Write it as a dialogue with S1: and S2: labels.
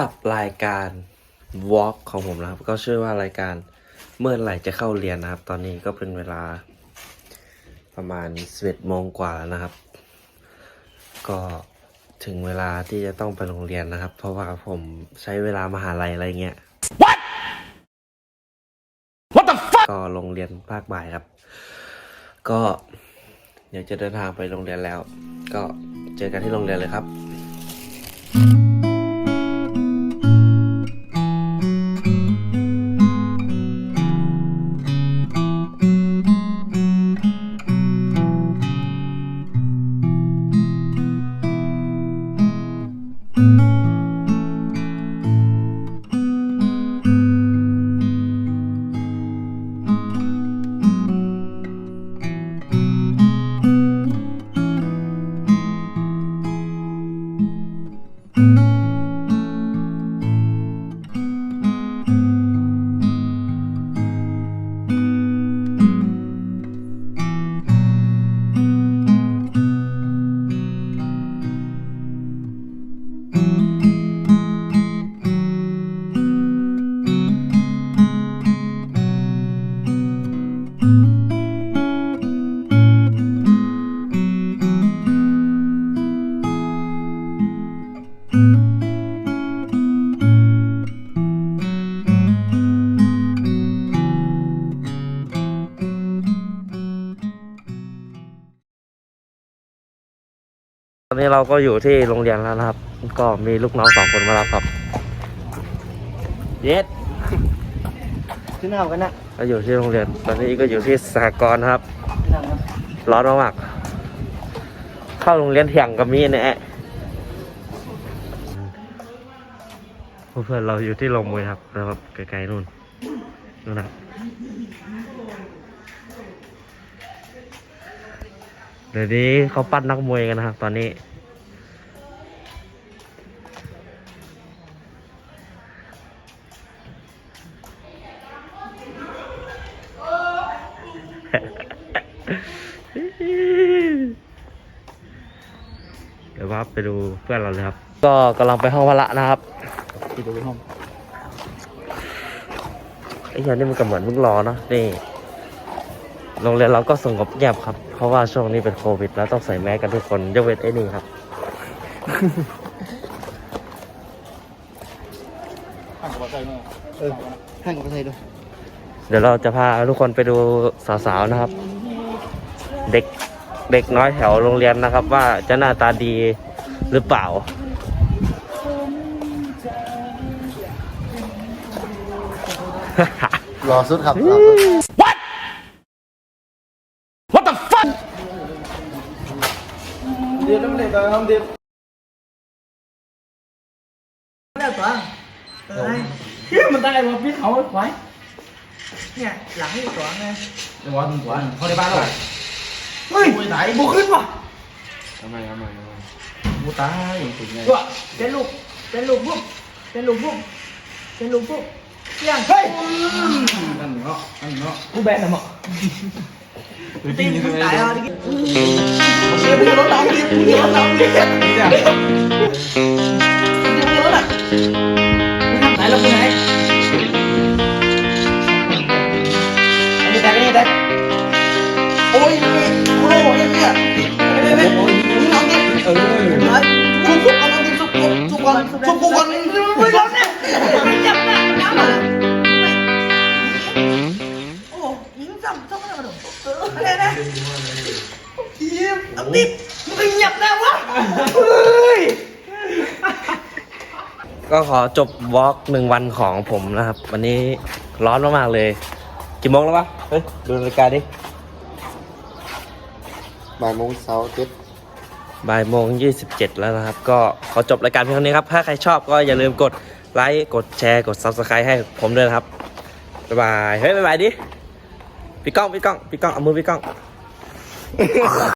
S1: กับรายการ Walk ของผมนะครับ ก็ชื่อว่ารายการเมื่อไหร่จะเข้าเรียนนะครับ ตอนนี้ก็เป็นเวลาประมาณ11โมงกว่าแล้วนะครับ ก็ถึงเวลาที่จะต้องไปโรงเรียนนะครับ เพราะว่าผมใช้เวลามหาลัยอะไรเงี้ย
S2: What the fuck
S1: ก็โรงเรียนภาคบ่ายครับ ก็เดี๋ยวจะเดินทางไปโรงเรียนแล้ว ก็เจอกันที่โรงเรียนเลยครับ ตอนนี้เราก็อยู่ที่โรงเรียนแล้วนะครับ ก็มีลูกน้องสองคนมารับครับ เย็ด
S3: ขึ้นเอากันนะ
S1: ก็อยู่ที่โรงเรียน ตอนนี้ก็อยู่ที่สหกรณ์ครับ
S3: ขึ้นเอาครับ
S1: ร้อนมากๆเข้าโรงเรียนเที่ยงกับมีเนี่ย เพื่อนเราอยู่ที่โรงมวยครับแล้วครับไกลๆนู่นนู่นนะเดี๋ยวนี้เขาปั้นนักมวยกันนะครับ ตอนนี้ เดี๋ยวว่าไปดูเพื่อนเราเลยครับ ก็กำลังไปห้องพละนะครับ
S3: ที่ดูห้อง
S1: ไอ้เหี้ยนี่มันก็เหมือนมึงรอเนอะนี่โรงเรียนเราก็สงบเงียบครับ เพราะว่าช่วงนี้เป็นโควิด แล้วต้องใส่แมสกันทุกคนยกเว้นไอ้นี่ครับ
S3: เออห้างกับไทยด้วย
S1: เดี๋ยวเราจะพาทุกคนไปดูสาวๆนะครับ เด็กเด็กน้อยแถวโรงเรียนนะครับ ว่าจะหน้าตาดีหรือเปล่า
S3: รอสุดครับรอสุด
S2: What What the fuck
S3: เดี๋ยวต้องเด็กต้องเด็ก
S4: แล้วตัวเออให้
S3: เฮ้ยมันได้วะพี่เอาไว้
S4: เนี่ยหลังนี่ตัวไง
S3: เดี๋ยววันถึงวันเขาได้บ้านหรอ
S4: เฮ้ยไหนบุกขึ้นว่ะ
S3: ทำไมทำไมทำไมกูตายถึงไง
S4: ตัวเป็นลูกเป็นลูกปุ๊บเป็นลูกปุ๊บเป็นลูกปุ๊บ เที่ยงเฮ้ย
S3: นั่นเนาะนั่นเนาะ
S4: กูแบนนะหมอตีนตายอะดิเดี๋ยวมึงรถเราดิมึงรถเราดิเดี๋ยวมึงรถอะ ซ้ำซ้ำอะไรมาเอออะไรนะยิงเอาดิมึงหยับแล้ววะเฮ้ย
S1: ก็ขอจบวอล์กหนึ่งวันของผมนะครับ วันนี้ร้อนมากๆเลยกี่โมงแล้ววะเฮ้ยดูนาฬิกาดิ
S3: บ่ายโมงเช้าเจ็ด
S1: บ่ายโมงยี่สิบเจ็ดแล้วนะครับ ก็ขอจบรายการเพียงเท่านี้ครับ ถ้าใครชอบก็อย่าลืมกดไลค์กดแชร์กด subscribe ให้ผมด้วยนะครับ บ๊ายบาย เฮ้ย บ๊ายบายดิ พี่ก้องพี่ก้องพี่ก้องเอามือพี่ก้อง